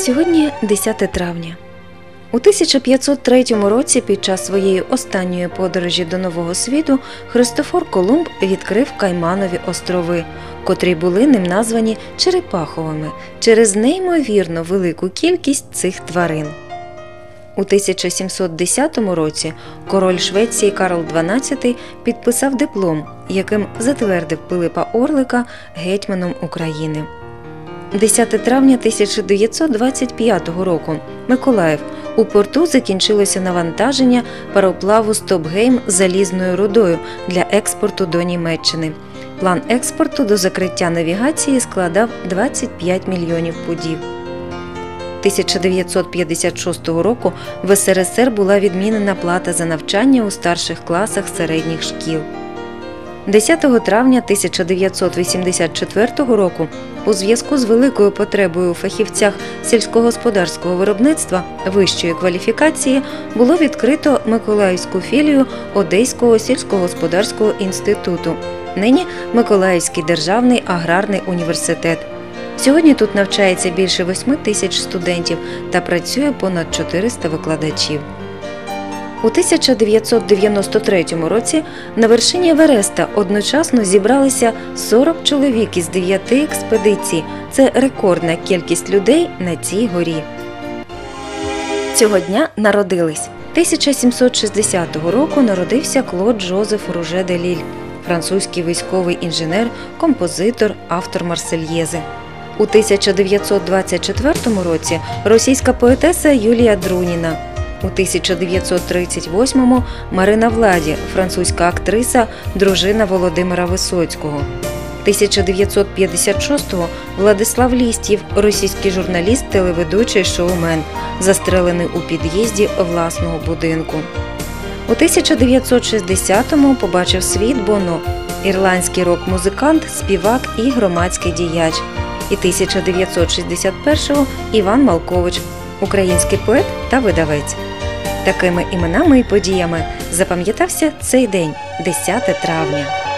Сьогодні 10 травня. У 1503 році під час своєї останньої подорожі до Нового світу Христофор Колумб відкрив Кайманові острови, котрі були ним названі Черепаховими через неймовірно велику кількість цих тварин. У 1710 році король Швеції Карл XII підписав диплом, яким затвердив Пилипа Орлика гетьманом України. 10 травня 1925 року Миколаїв у порту закінчилося навантаження пароплаву Стопгейм залізною рудою для експорту до Німеччини. План експорту до закриття навігації складав 25 мільйонів пудів. 1956 року в СРСР була відмінена плата за навчання у старших класах середніх шкіл. 10 травня 1984 року у зв'язку з великою потребою у фахівцях сільськогосподарського виробництва вищої кваліфікації було відкрито Миколаївську філію Одеського сільськогосподарського інституту, нині Миколаївський державний аграрний університет. Сьогодні тут навчається більше 8 тисяч студентів та працює понад 400 викладачів. У 1993 році на вершині Евереста одночасно зібралися 40 чоловік із 9 експедицій. Це рекордна кількість людей на цій горі. Цього дня народились. 1760 року народився Клод Жозеф Руже де Ліль, французький військовий інженер, композитор, автор Марсельєзи. У 1924 році російська поетеса Юлія Друніна. У 1938-му Марина Владі, французька актриса, дружина Володимира Висоцького. 1956-го Владислав Лістів, російський журналіст, телеведучий шоумен, застрелений у під'їзді власного будинку. У 1960-му побачив світ Боно, ірландський рок-музикант, співак і громадський діяч. І 1961-го Іван Малкович, український поет та видавець. Такими іменами і подіями запам'ятався цей день, 10 травня.